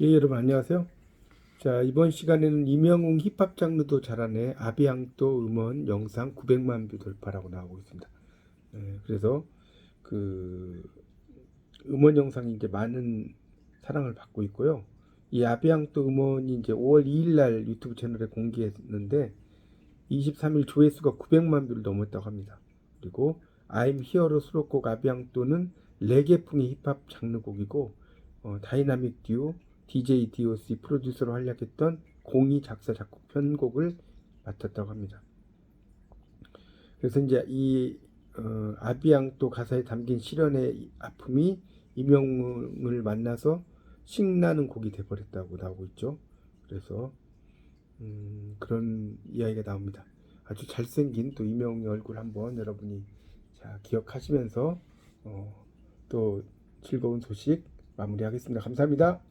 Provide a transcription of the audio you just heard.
예, 여러분 안녕하세요. 자, 이번 시간에는 이명웅 힙합 장르도 잘하네 아비앙또 음원 영상 900만 뷰 돌파라고 나오고 있습니다. 예, 그래서 그 음원 영상이 이제 많은 사랑을 받고 있고요. 이 아비앙또 음원이 이제 5월 2일 날 유튜브 채널에 공개했는데 23일 조회수가 900만 뷰를 넘었다고 합니다. 그리고 I'm Here로 수록곡 아비앙또는 레게풍의 힙합 장르곡이고 어, 다이나믹 듀오 DJ DOC 프로듀서로 활약했던 공이 작사 작곡 편곡을 맡았다고 합니다. 그래서 이제 이 어, 아비앙또 가사에 담긴 시련의 아픔이 이명웅을 만나서 신나는 곡이 돼버렸다고 나오고 있죠. 그래서 음, 그런 이야기가 나옵니다. 아주 잘생긴 또 이명웅의 얼굴 한번 여러분이 자 기억하시면서 어, 또 즐거운 소식 마무리하겠습니다. 감사합니다.